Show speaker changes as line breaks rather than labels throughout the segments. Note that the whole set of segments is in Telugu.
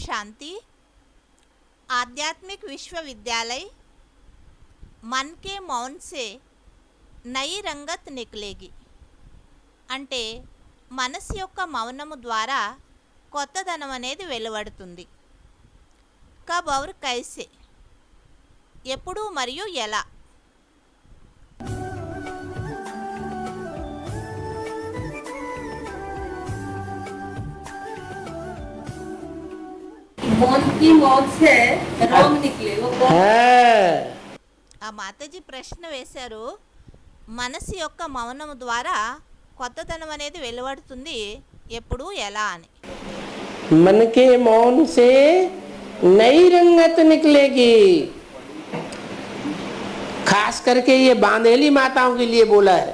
शांति आध्यात्मिक विश्वविद्यालय मन के मौन से నయి రంగత్ నిక్లేగి అంటే మనసు యొక్క మౌనము ద్వారా కొత్తదనం అనేది వెలువడుతుంది కబ్ ఔర్ కైసే ఎప్పుడు మరియు ఎలా ఆ మాతాజీ ప్రశ్న వేశారు మనసు యొక్క మౌనము ద్వారా కొత్తదనం అనేది వెలువడుతుంది ఎప్పుడు ఎలా అని
मन के मौन से नई रंगत निकलेगी खास करके ये बांधेली माताओं के लिए बोला है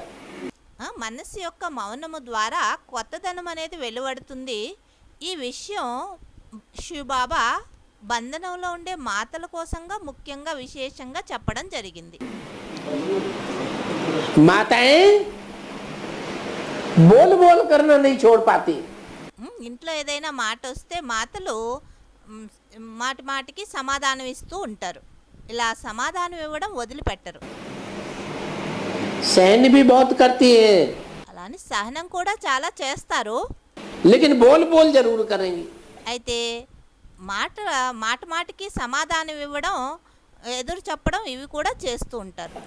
ఆ, మనస్సు యొక్క మౌనము ద్వారా కొత్తదనం అనేది వెలువడుతుంది ఈ విషయం శివబాబా బంధనంలో ఉండే మాతల కోసంగా ముఖ్యంగా విశేషంగా చెప్పడం జరిగింది
माताएं बोल बोल करना नहीं छोड़ पाती
ఉమ్, ఇంట్లో ఏదైనా మాట వస్తే మాతలు ఉమ్, మాటి మాటికి సమాధానం ఇస్తూ ఉంటారు ఇలా సమాధానం ఇవ్వడం వదిలిపెట్టరు
सहन भी बहुत करती है
అలానే సహనం కూడా చాలా చేస్తారు
लेकिन बोल बोल जरूर करेंगी
అయితే మాట మాట మాటికి సమాధానం ఇవ్వడం ఎదురు చెప్పడం ఇవి కూడా చేస్తూ ఉంటారు.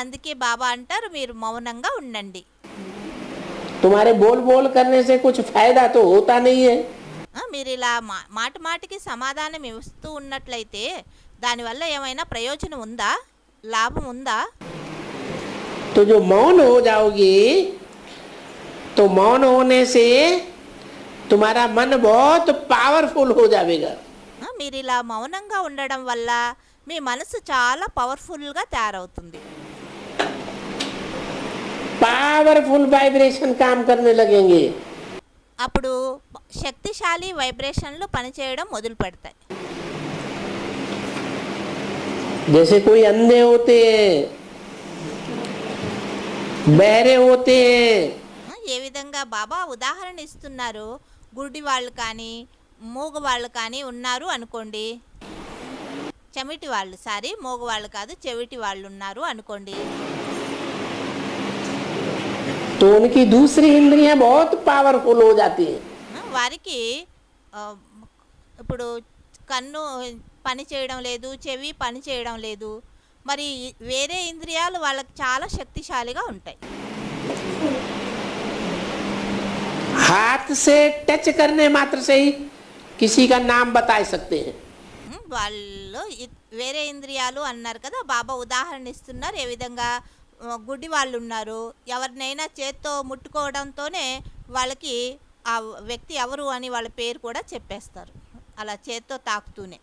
అందుకే బాబా అంటారు మీరు మౌనంగా ఉండండి.
తుమారే బోల్
బోల్ మీరు ఇలా మాట మాటికి సమాధానం ఇస్తూ ఉన్నట్లయితే దానివల్ల ఏమైనా ప్రయోజనం ఉందా? లాభం ఉందా?
తుజు మౌన్ तो मौन होने से तुम्हारा मन बहुत पावरफुल हो जाएगा
ఆ, మీరు ఇలా మౌనంగా ఉండడం వల్ల మీ మనసు చాలా పవర్ఫుల్గా తయారవుతుంది
पावरफुल वाइब्रेशन काम करने लगेंगे
అప్పుడు శక్తిశాలి వైబ్రేషన్లు పనిచేయడం మొదలు పెడతాయి
जैसे कोई अंधे होते हैं बहरे होते हैं
ఆ, ఏ విధంగా బాబా ఉదాహరణ ఇస్తున్నారు గుడ్డి వాళ్ళు కానీ మూగ వాళ్ళు కానీ ఉన్నారు అనుకోండి చెమిటి వాళ్ళు సారీ మూగ వాళ్ళు కాదు చెవిటి వాళ్ళు ఉన్నారు అనుకోండి
तो उनकी दूसरी इंद्रियां बहुत पावरफुल हो जाती हैं
ఆ, వారికి ఆ, ఇప్పుడు కన్ను పని చేయడం లేదు చెవి పని చేయడం లేదు మరి వేరే ఇంద్రియాలు వాళ్ళకి చాలా శక్తిశాలిగా ఉంటాయి
हाथ से टच करने मात्र से ही किसी का नाम बता सकते हैं
ఉమ్, వాళ్ళు ఇ- వేరే ఇంద్రియాలు అన్నారు కదా బాబా ఉదాహరణ ఇస్తున్నారు ఏ విధంగా ఆ, గుడ్డి వాళ్ళు ఉన్నారు ఎవరినైనా చేత్తో ముట్టుకోవడంతోనే వాళ్ళకి ఆ వ్యక్తి ఎవరు అని వాళ్ళ పేరు కూడా చెప్పేస్తారు అలా చేత్తో తాకుతూనే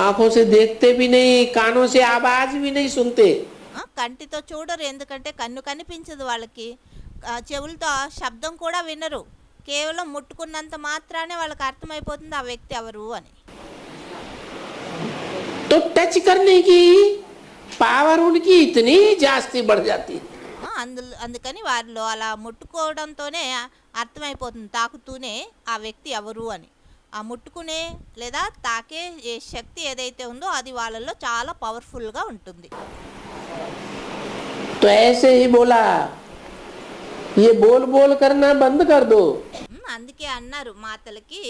आंखों से देखते भी नहीं कानों से आवाज भी नहीं सुनते
ఆ, కంటితో చూడరు ఎందుకంటే కన్ను కనిపించదు వాళ్ళకి ఆ, చెవులతో ఆ శబ్దం కూడా వినరు కేవలం ముట్టుకున్నంత మాత్రానే వాళ్ళకి అర్థమైపోతుంది ఆ వ్యక్తి ఎవరు అని
तो टच करने की पावर उनकी इतनी जास्ती बढ़ जाती है
ఆ, అందులో అందుకని వారిలో అలా ముట్టుకోవడంతోనే అర్థమైపోతుంది తాకుతూనే ఆ వ్యక్తి ఎవరు అని ఆ ముట్టుకునే లేదా తాకే ఏ శక్తి ఏదైతే ఉందో అది వాళ్ళలో చాలా పవర్ఫుల్గా ఉంటుంది
ఏ బోలు బోలు కన్నా బంద్
కర్దు అందుకే అన్నారు మాతలకి.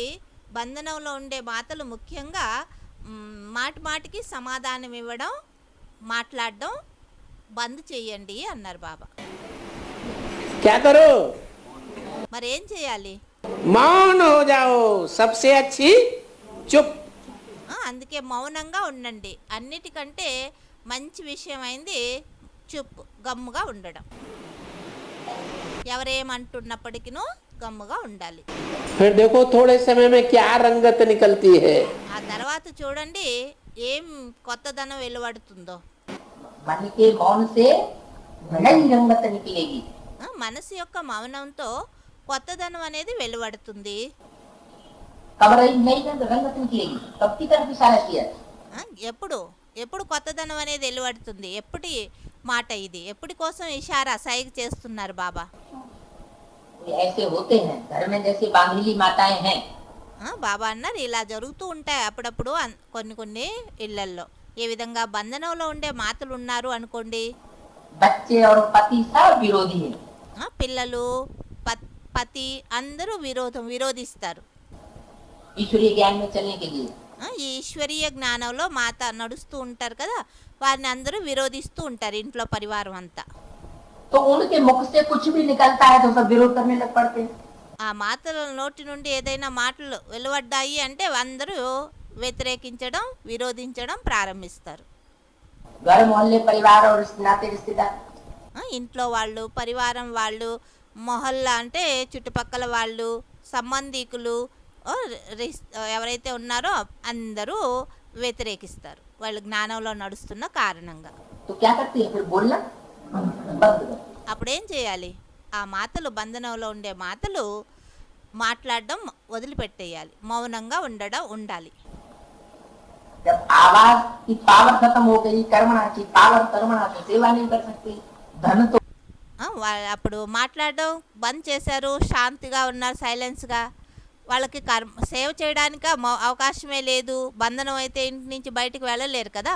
బంధనంలో ఉండే మాతలు ముఖ్యంగా మాటి మాటికి సమాధానం ఇవ్వడం మాట్లాడడం బంద్ చేయండి అన్నారు బాబా.
చేకారు
మరి ఏం చేయాలి?
మౌన్ హో జాఓ సబ్సే అచ్చి
చుప్. అందుకే మౌనంగా ఉండండి. అన్నిటికంటే మంచి విషయం అయింది చుప్ గమ్ముగా ఉండడం. ఎవరేమంటున్నప్పటికీ గమ్ముగా ఉండాలి.
క్యా
ఆ తర్వాత చూడండి ఏం కొత్తదనం వెలువడుతుందో. మనసు యొక్క మౌనంతో కొత్తదనం అనేది వెలువడుతుంది. ఎప్పుడు? ఎప్పుడు కొత్తదనం అనేది వెలువడుతుంది? ఎప్పటి మాట ఇది. ఎప్పటి కోసం ఇషారా సైగ చేస్తున్నారు బాబా? బాబా అన్నారు. ఇలా జరుగుతూ ఉంటాయి అప్పుడప్పుడు కొన్ని కొన్ని ఇళ్ళలో ఏ విధంగా బంధనంలో ఉండే మాతలు ఉన్నారు అనుకోండి? పిల్లలు పతి అందరూ విరోధం విరోధిస్తారు. ఈశ్వరీయ జ్ఞానంలో మాత నడుస్తూ ఉంటారు కదా వారిని అందరూ విరోధిస్తూ ఉంటారు ఇంట్లో పరివారం అంతా. ఆ మాతల నోటి నుండి ఏదైనా మాటలు వెలువడ్డాయి అంటే అందరూ వ్యతిరేకించడం విరోధించడం ప్రారంభిస్తారు. ఇంట్లో వాళ్ళు పరివారం వాళ్ళు మొహల్లా అంటే చుట్టుపక్కల వాళ్ళు సంబంధికులు ఎవరైతే ఉన్నారో అందరూ వ్యతిరేకిస్తారు. వాళ్ళు జ్ఞానంలో నడుస్తున్న కారణంగా. అప్పుడేం చేయాలి? ఆ మాతలు బంధనంలో ఉండే మాతలు మాట్లాడడం వదిలిపెట్టేయాలి. మౌనంగా ఉండడం ఉండాలి. అప్పుడు మాట్లాడడం బంద్ చేశారు. శాంతిగా ఉన్నారు సైలెన్స్గా. వాళ్ళకి కర్మ సేవ చేయడానికి అవకాశమే లేదు బంధనం అయితే ఇంటి నుంచి బయటికి వెళ్ళలేరు కదా?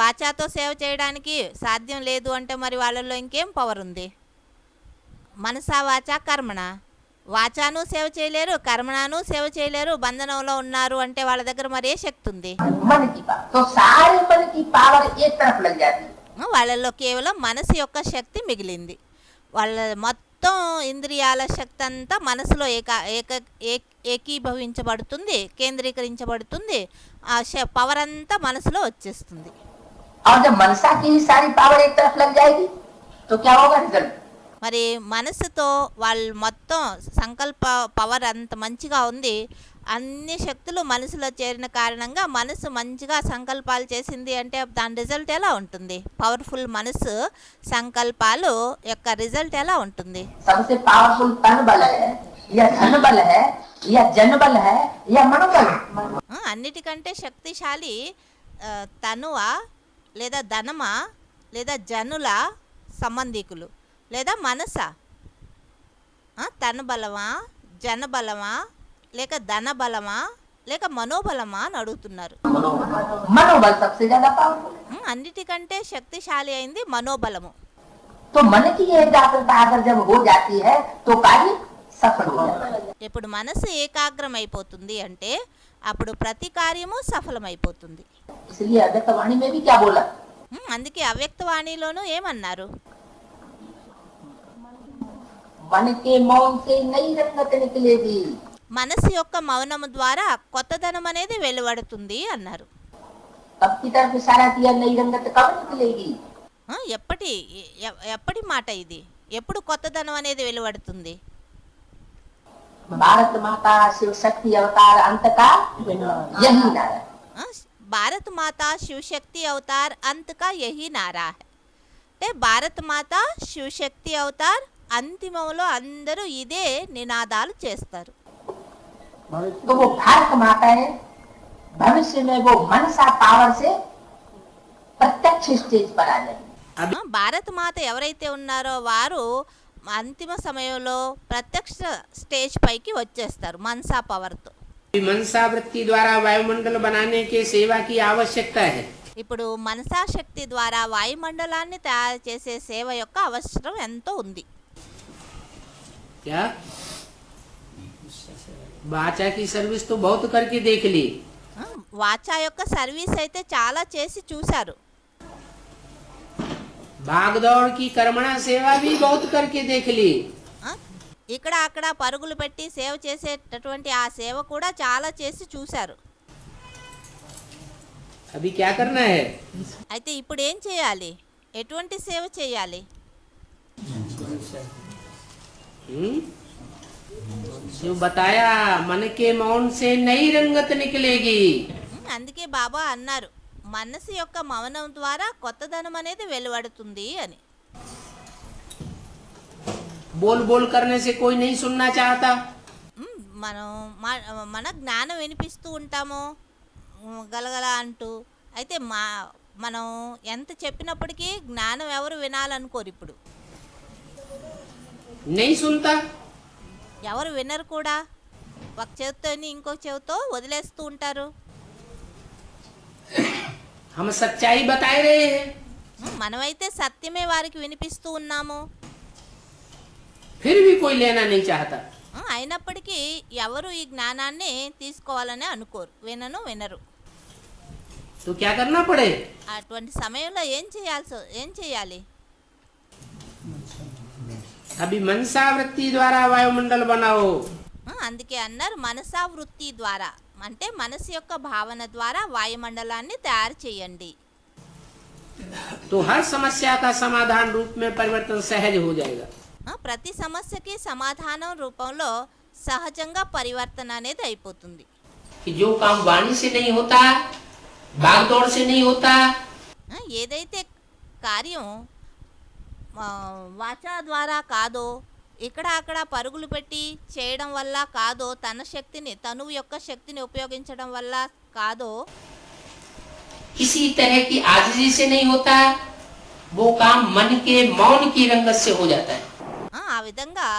వాచాతో సేవ చేయడానికి సాధ్యం లేదు అంటే మరి వాళ్ళలో ఇంకేం పవర్ ఉంది? మనసా వాచ కర్మణ వాచాను సేవ చేయలేరు కర్మణను సేవ చేయలేరు బంధనంలో ఉన్నారు అంటే వాళ్ళ దగ్గర మరి ఏ శక్తి ఉంది? వాళ్ళలో కేవలం మనసు యొక్క శక్తి మిగిలింది. వాళ్ళ మొత్తం మొత్తం ఇంద్రియాల శక్తి అంతా మనసులో ఏకా ఏక ఏకీభవించబడుతుంది కేంద్రీకరించబడుతుంది. ఆ పవర్ అంతా మనసులో వచ్చేస్తుంది. మరి మనసుతో వాళ్ళు మొత్తం సంకల్ప పవర్ అంత మంచిగా ఉంది. అన్ని శక్తులు మనసులో చేరిన కారణంగా మనసు మంచిగా సంకల్పాలు చేసింది అంటే దాని రిజల్ట్ ఎలా ఉంటుంది? పవర్ఫుల్ మనసు సంకల్పాలు యొక్క రిజల్ట్ ఎలా ఉంటుంది? అన్నిటికంటే శక్తిశాలి తనువా లేదా ధనమా లేదా జనుల సంబంధికులు లేదా మనసా? తన బలమా జన బలమా లేక ధన బలమా లేక మనోబలమా అని అడుగుతున్నారు. అన్నిటికంటే శక్తిశాలి అయింది మనోబలము. ఇప్పుడు మనసు ఏకాగ్రం అయిపోతుంది అంటే అప్పుడు ప్రతి కార్యము సఫలమైపోతుంది. అందుకే అవ్యక్తవాణిలోనూ ఏమన్నారు?
మౌన్ నై
మనసు యొక్క మౌనము ద్వారా కొత్తదనం అనేది వెలువడుతుంది అన్నారు. ఎప్పటి ఎప్పటి మాట ఇది? ఎప్పుడు కొత్తదనం అనేది వెలువడుతుంది?
భారత మాత శివశక్తి అవతార్
అంతకా భారత్ మాత శివశక్తి అవతార్ అంతకా యహి నారా అంటే భారత మాత శివశక్తి అవతార్ అంతిమంలో అందరూ ఇదే నినాదాలు చేస్తారు.
तो वो भारत माता है भविष्य में वो मनसा पावर से प्रत्यक्ष स्टेज पर आ जाएगी
ఆ, భారత్ మాత ఎవరైతే ఉన్నారో వారు అంతిమ సమయంలో ప్రత్యక్ష స్టేజ్ పైకి వచ్చేస్తారు మన్సా పవర్తో
मनसा वृत्ति द्वारा वायुमंडल बनाने के सेवा की आवश्यकता है
ఇప్పుడు మనసాశక్తి ద్వారా వాయుమండలాన్ని తయారు చేసే సేవ యొక్క అవసరం ఎంతో ఉంది
వాచా కి సర్వీస్తో బౌత్ కర్కి
దేఖ్ వాచా యొక్క సర్వీస్ అయితే చాలా చేసి చూశారు.
భాగదౌడ్కి కర్మణ సేవా బి బౌత్ కర్కి
దేఖ్ ఇక్కడ అక్కడ పరుగులు పెట్టి సేవ చేసేటటువంటి ఆ సేవ కూడా చాలా చేసి చూశారు.
అభి క్యా కర్నా హై?
అయితే ఇప్పుడు ఏం చేయాలి? ఎటువంటి సేవ చేయాలి?
जो बताया मन के मौन से नई रंगत निकलेगी
ఉమ్, అందుకే బాబా అన్నారు మనసు యొక్క మౌనం ద్వారా కొత్తదనం అనేది వెలువడుతుంది అని
बोल बोल करने से कोई नहीं सुनना चाहता
ఉమ్, మనం మా- మన జ్ఞానం వినిపిస్తూ ఉంటాము ఉమ్, గలగల అంటూ అయితే మా మనం ఎంత చెప్పినప్పటికీ జ్ఞానం ఎవరు వినాలనుకోరు ఇప్పుడు
नहीं सुनता
ఎవరు వినరు కూడా. ఒక చెవితో ఇంకో చెవితో వదిలేస్తూ ఉంటారు. మనమైతే సత్యమే వారికి వినిపిస్తూ ఉన్నాము. అయినప్పటికీ ఎవరు ఈ జ్ఞానాన్ని తీసుకోవాలని అనుకోరు. వినను వినరు. అటువంటి సమయంలో ఏం చేయాల్సి ఏం చేయాలి?
अभी मनसा वृत्ति द्वारा वायुमंडल बनाओ
ఆ, అందుకే అన్నారు మనసా వృత్తి ద్వారా అంటే మనసు యొక్క భావన ద్వారా వాయుమండలాన్ని తయారు చేయండి
तो हर समस्या का समाधान रूप में परिवर्तन सहज हो जाएगा
ఆ, ప్రతి సమస్యకి సమాధానం రూపంలో సహజంగా పరివర్తన అనేది అయిపోతుంది
कि जो काम वाणी से नहीं होता भागदौड़ से नहीं होता
ఆ, ఏదైతే కార్యం ఆ, వాచా ద్వారా కాదో ఇక్కడ అక్కడ పరుగులు పెట్టి చేయడం వల్ల కాదో తన శక్తిని తనువు యొక్క శక్తిని ఉపయోగించడం వల్ల కాదో
किसी तरह की आजिजी से नहीं होता वो काम मन के मौन की रंगत से हो जाता है
ఆ, ఆ విధంగా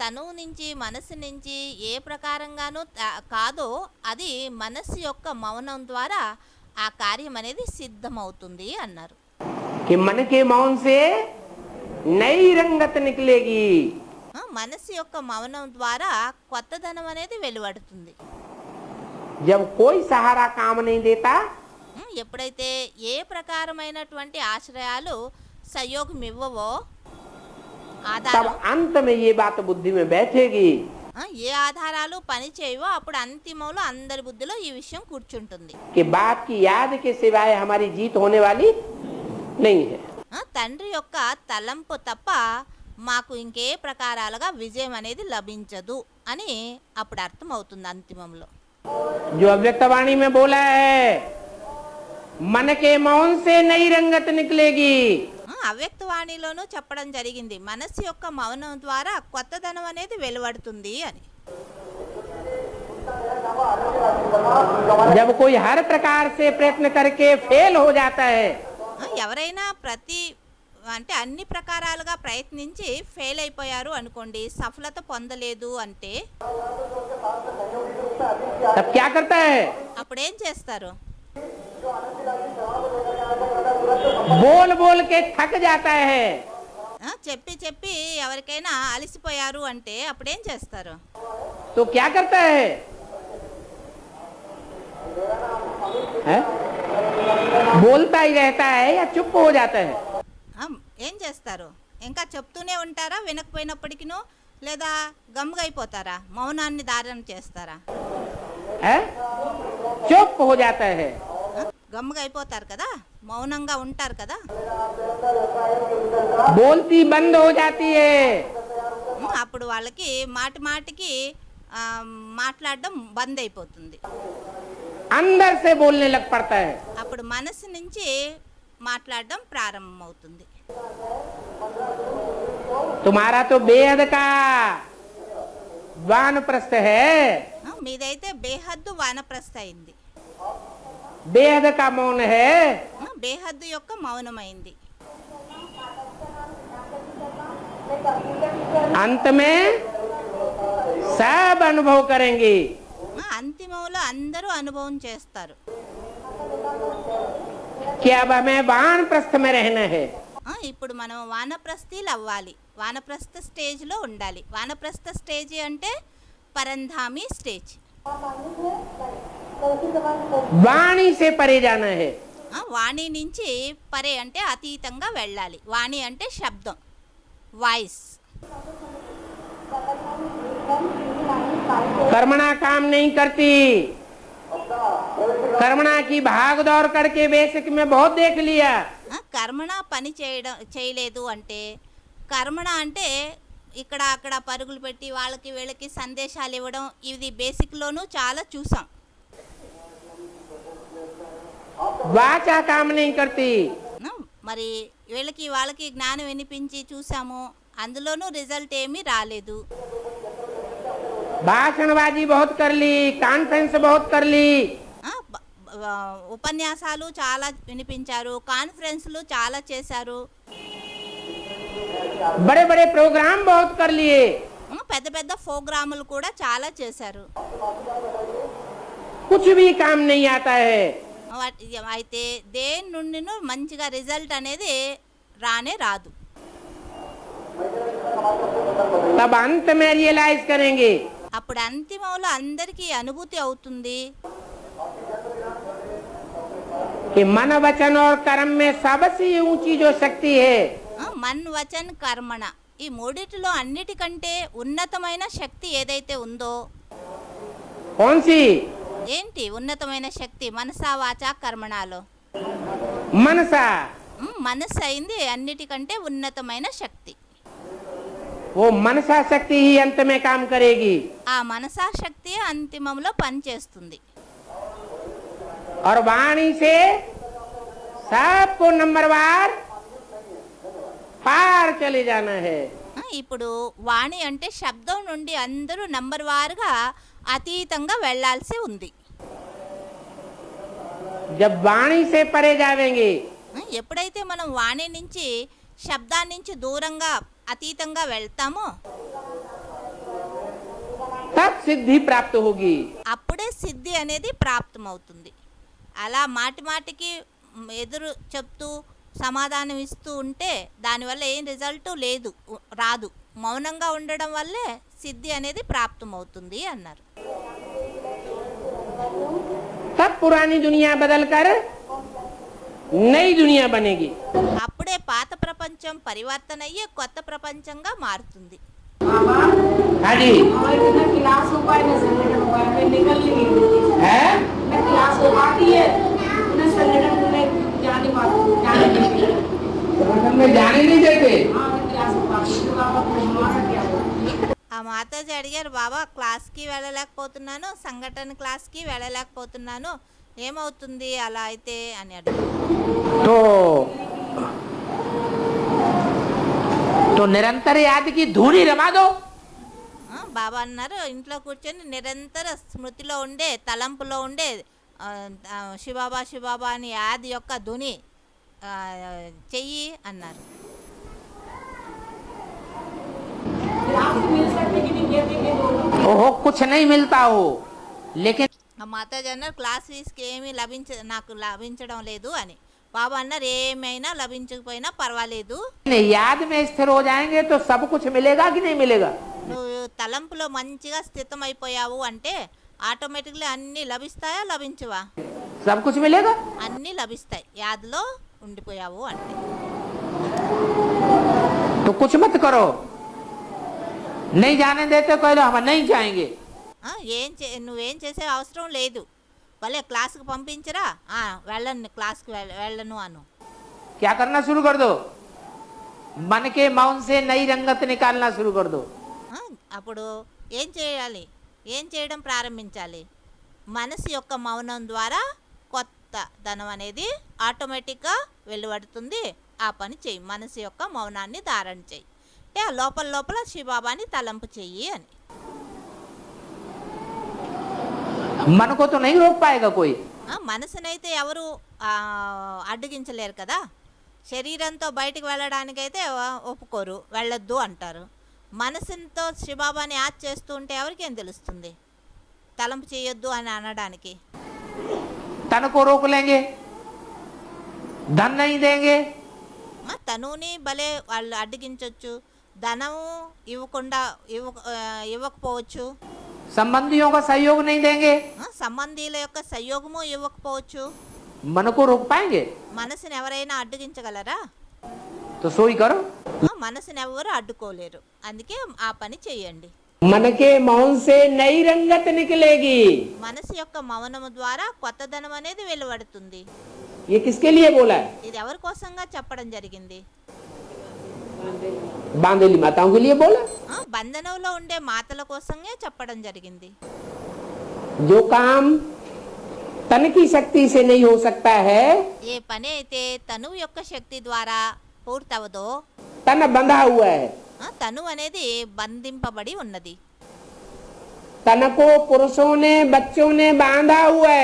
తనువు నుంచి మనసు నుంచి ఏ ప్రకారంగానూ త- కాదో అది మనస్సు యొక్క మౌనం ద్వారా ఆ కార్యం అనేది సిద్ధమవుతుంది అన్నారు
कि मन के मौन से नई रंगत निकलेगी
ఆ, మనస్సు యొక్క మౌనం ద్వారా కొత్తదనం అనేది వెలువడుతుంది
जब कोई सहारा काम नहीं देता
ఉం, ఎప్పుడైతే ఏ ప్రకారమైనటువంటి ఆశ్రయాలు సయోగం ఇవ్వవో
तब
ఆధారం
अंत में ये बात बुद्धि में बैठेगी
ఆ, ఏ ఆధారాలు పని చేయవో అప్పుడు అంతిమంలో అందరి బుద్ధిలో ఈ విషయం కూర్చుంటుంది
कि बाप की याद के सिवाय हमारी जीत होने वाली नहीं है
ఆ, తండ్రి యొక్క తలంపు తప్ప మాకు ఇంకే ప్రకారాలుగా విజయం అనేది లభించదు అని అప్పుడు అర్థమవుతుంది అంతిమంలో
जो अव्यक्त वाणी में बोला है मन के मौन से नई रंगत निकलेगी
ఆ, अव्यक्त వాణిలోనూ చెప్పడం జరిగింది మనస్సు యొక్క మౌనం ద్వారా కొత్తదనం అనేది వెలువడుతుంది అని
जब कोई हर प्रकार से प्रयत्न करके फेल हो जाता है
ఆ, ఎవరైనా ప్రతి అంటే అన్ని ప్రకారాలుగా ప్రయత్నించి ఫెయిల్ అయిపోయారు అనుకోండి సఫలత పొందలేదు అంటే? అప్పుడేం చేస్తారు? చెప్పి చెప్పి ఎవరికైనా అలసిపోయారు అంటే అప్పుడేం చేస్తారు?
క్యా కర్తా బోల్తా హీ
రహతా ఏం చేస్తారు ఇంకా చెప్తూనే ఉంటారా వినకపోయినప్పటికీను లేదా గమ్ముగా అయిపోతారా మౌనాన్ని దారణం చేస్తారా చుప్ గమ్ముగా అయిపోతారు కదా మౌనంగా ఉంటారు కదా
బోల్తీ
బంద్ అప్పుడు వాళ్ళకి మాటి మాటికి మాట్లాడడం బంద్ అయిపోతుంది
అందరి సే బోల్నే లగ్ పడతా
అప్పుడు మనసు నుంచి మాట్లాడడం ప్రారంభమవుతుంది.
తుమారా తో బేహద్కా వానప్రస్థ
హే మీదైతే బేహద్దు వానప్రస్థ అయింది.
బేహద్కా మౌన
హే బేహద్దు యొక్క మౌనమైంది.
అంతమే సబ్ అనుభవ
కరేంగి అంతిమంలో అందరూ అనుభవం చేస్తారు. ఇప్పుడు మనం వానప్రస్థీలు అవ్వాలి. వానప్రస్థ స్టేజ్లో ఉండాలి. వానప్రస్థ స్టేజ్ అంటే పరంధామి స్టేజ్. వాణి నుంచి పరే అంటే అతీతంగా వెళ్ళాలి. వాణి అంటే శబ్దం. వాయిస్.
कर्मणा काम नहीं करती कर्मणा की भाग दौड़ करके बेसिक में बहुत देख लिया
ఆ, కర్మణ పని చేయడం చేయలేదు అంటే కర్మణ అంటే ఇక్కడ అక్కడ పరుగులు పెట్టి వాళ్ళకి వీళ్ళకి సందేశాలు ఇవ్వడం ఇది బేసిక్లోనూ చాలా చూసాం
वाचा काम नहीं करती
ఆ, మరి వీళ్ళకి వాళ్ళకి జ్ఞానం వినిపించి చూసాము అందులోనూ రిజల్ట్ ఏమీ రాలేదు
भाषणबाजी बहुत कर ली कॉन्फ्रेंस बहुत कर ली।
उपन्यास चाला विपचारू कॉन्फ्रेंस चाला चार
बड़े बड़े प्रोग्राम बहुत कर लिए।
पेद पेद प्रोग्राम चाला चार
कुछ भी काम नहीं आता है।
रिज़ल्ट राने
तब अंत में रियलाइज़ करेंगे।
అప్పుడు అంతిమంలో అందరికీ అనుభూతి అవుతుంది.
మన వచనోర్
శక్తి మన్ వచన్ కర్మణ. ఈ మూడిటిలో అన్నిటికంటే ఉన్నతమైన శక్తి ఏదైతే ఉందో? ఏంటి ఉన్నతమైన శక్తి? మనసా వాచా కర్మణాలు? మనసా? మనసు అయింది అన్నిటికంటే ఉన్నతమైన శక్తి.
वो मनसा शक्ति ही अंत में काम करेगी
ఆ మనసా శక్తి అంతిమంలో పనిచేస్తుంది
और वाणी से सबको नंबरवार पार चले जाना है
ఆ, ఇప్పుడు వాణి అంటే శబ్దం నుండి అందరూ నంబర్ వారుగా అతీతంగా వెళ్ళాల్సి ఉంది
जब वाणी से परे जावेंगे
ఆ, ఎప్పుడైతే మనం వాణి నుంచి శబ్దాన్ని నుంచి దూరంగా అతీతంగా వెళ్తామో?
సిద్ధి ప్రాప్త
అప్పుడే సిద్ధి అనేది ప్రాప్తమవుతుంది. అలా మాటి మాటికి ఎదురు చెప్తూ సమాధానం ఇస్తూ ఉంటే దానివల్ల ఏం రిజల్ట్ లేదు రాదు. మౌనంగా ఉండడం వల్లే సిద్ధి అనేది ప్రాప్తమవుతుంది అన్నారు.
పురాణి దునియా బదల్కర్ నై
దునియా బనేగి. ప్రపంచం పరివర్తనయ్యే కొత్త ప్రపంచంగా మారుతుంది. ఆ మాతాజీ అడిగారు బాబా క్లాస్కి వెళ్ళలేకపోతున్నాను సంఘటన క్లాస్కి వెళ్ళలేకపోతున్నాను. ఏమవుతుంది అలా అయితే? అని అడుగు
तो तो निरंतर याद की धूनी रमा दो
ఆ, బాబా అన్నారు ఇంట్లో కూర్చొని నిరంతర స్మృతిలో ఉండే తలంపులో ఉండే ఆ, ఆ, శివబాబా శివబాబా అని యాది యొక్క ధుని ఆ, చెయ్యి అన్నారు
क्लास मिल सकते कि नहीं कहते कि दोनों
ओहो कुछ नहीं मिलता हो लेकिन
ఆ మాతాజీ అన్నారు క్లాస్ ఫీజుకి ఏమీ లభించ నాకు లభించడం లేదు అని బాబా అన్నారు ఏమైనా లభించకపోయినా పర్వాలేదు
याद में स्थिर हो जाएंगे तो सब कुछ मिलेगा कि नहीं मिलेगा
నువ్వు తలంపులో మంచిగా స్థితమైపోయావు అంటే ఆటోమేటిక్లీ అన్నీ లభిస్తాయా లభించవా
सब कुछ मिलेगा
అన్నీ లభిస్తాయి యాదిలో ఉండిపోయావు అంటే
तो कुछ मत करो नहीं जाने देते कह लो हम नहीं जाएंगे
ఆ, ఏం చే నువ్వేం చేసే అవసరం లేదు భలే క్లాస్కి పంపించరా? వెళ్ళను క్లాస్కి వెళ్ళను అను.
క్యా కన్నా శురు కర్దు? మనకే మౌన్సే నై రంగత్ నికాలనా శురు
కర్దు? అప్పుడు ఏం చేయాలి? ఏం చేయడం ప్రారంభించాలి? మనసు యొక్క మౌనం ద్వారా కొత్త ధనం అనేది ఆటోమేటిక్గా వెలువడుతుంది. ఆ పని చేయి మనసు యొక్క మౌనాన్ని ధారణ చేయి అంటే ఆ లోపల లోపల శివబాబాని తలంపు చెయ్యి అని.
मन को तो नहीं रोक पाएगा कोई
ఆ, మనసునైతే ఎవరు ఆ, అడ్డగించలేరు కదా శరీరంతో బయటికి వెళ్ళడానికైతే ఆ, ఒప్పుకోరు వెళ్ళొద్దు అంటారు మనసుతో శివబాబాని యాద్ చేస్తూ ఉంటే ఎవరికేం తెలుస్తుంది తలంపు చేయొద్దు అని అనడానికి
तन को रोक लेंगे धन नहीं देंगे
ఆ, తనుని భలే వాళ్ళు అడ్డగించవచ్చు ధనము ఇవ్వకుండా ఇవ్వ ఆ, ఇవ్వకపోవచ్చు
संबंधियों का सहयोग नहीं देंगे
ఆ, సంబంధీల యొక్క సహయోగము ఇవ్వకపోవచ్చు
मन को रोक पाएंगे
మనసుని ఎవరైనా అడ్డగించగలరా
तो सोई करो
ఆ, మనసుని ఎవరు అడ్డుకోలేరు అందుకే ఆ పని చేయండి
मन के मौन से नई रंगत निकलेगी
మనసు యొక్క మౌనము ద్వారా కొత్త ధనం అనేది వెలువడుతుంది
ये किसके लिए बोला है
ఇది ఎవరి కోసంగా చెప్పడం జరిగింది బోలా? బంధనంలో ఉండే మాతల కోసమే చెప్పడం జరిగింది.
జో కామ్ తనకి శక్తి సే నహీ హో సక్తా హై.
ఏ పని అయితే తను యొక్క శక్తి ద్వారా పూర్తవదో
తన బంధా హువా
హై. తను అనేది బంధింపబడి ఉన్నది.
తనకు పురుషోనే బచ్చోనే బాంధా హువా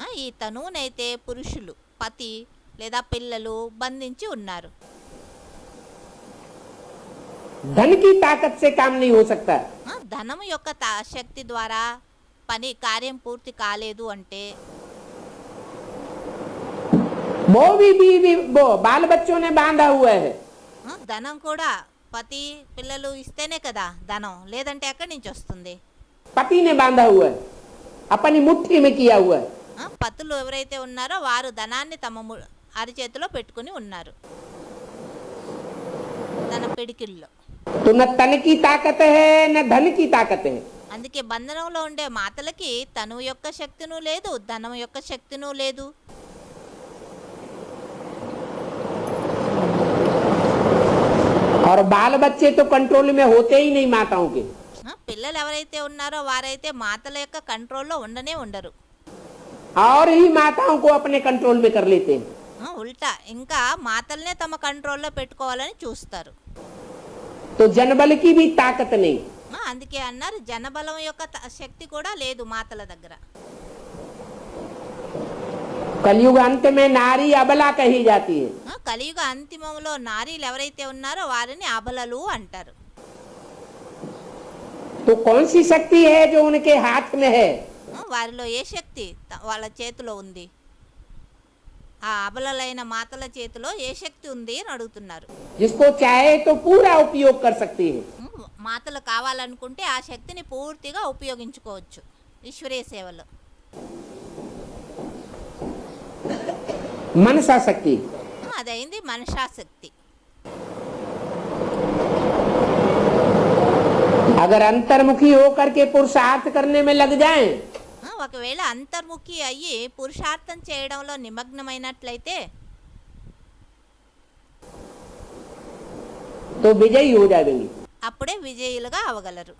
హై. ఈ తనునైతే పురుషులు పతి లేదా పిల్లలు బంధించి ఉన్నారు.
धन की ताकत से काम नहीं हो सकता
ఆ, ధనం యొక్క తా- శక్తి ద్వారా పని కార్యం పూర్తి కాలేదు అంటే
वो भी बीवी वो बाल बच्चों ने बांधा हुआ है
ఆ, ధనం కూడా పతి పిల్లలు ఇస్తేనే కదా ధనం లేదంటే ఎక్కడి నుంచి వస్తుంది
पति ने बांधा हुआ है अपनी मुट्ठी में किया हुआ है
ఆ, పతులు ఎవరైతే ఉన్నారో వారు ధనాన్ని తమ ము- అరిచేతిలో పెట్టుకుని ఉన్నారు తన పిడికిల్లో
तो न तन की ताकत है न धन की ताकत है
అందుకే బంధనంలో ఉండే మాతలకి తను యొక్క శక్తిను లేదు ధనం యొక్క శక్తిను లేదు
और बाल बच्चे तो कंट्रोल में होते ही नहीं माताओं के
ఆ, పిల్లలు ఎవరైతే ఉన్నారో వారైతే మాతల యొక్క కంట్రోల్లో ఉండనే ఉండరు
और ही माताओं को अपने कंट्रोल में कर लेते हैं
ఆ, ఉల్టా ఇంకా మాతల్నే తమ కంట్రోల్లో పెట్టుకోవాలని చూస్తారు
तो जनबल की भी ताकत नहीं
ఆ, అందుకే అన్నారు జనబలం యొక్క త- శక్తి కూడా లేదు మాతల దగ్గర
कलयुग अंत में नारी अबला कही जाती है
ఆ, కలియుగ అంతిమంలో నారీలు ఎవరైతే ఉన్నారో వారిని అబలలు అంటారు
तो कौन सी शक्ति है जो उनके हाथ में है
ఆ, వారిలో ఏ శక్తి త- వాళ్ళ చేతిలో ఉంది ఆ అబలలైన మాతల చేతిలో ఏ శక్తి ఉంది అని అడుగుతున్నారు
जिसको चाहे तो पूरा उपयोग कर सकती है
ఉమ్, మాతలు కావాలనుకుంటే ఆ శక్తిని పూర్తిగా ఉపయోగించుకోవచ్చు ఈశ్వరీయ సేవలో
मनसा शक्ति
ఆ, అదైంది మనషాశక్తి
अगर अंतर्मुखी होकर के पुरुषार्थ करने में लग जाएं
ఆ, ఒకవేళ అంతర్ముఖి అయ్యి పురుషార్థం చేయడంలో నిమగ్నమైనట్లయితే? అప్పుడే విజయులుగా అవగలరు.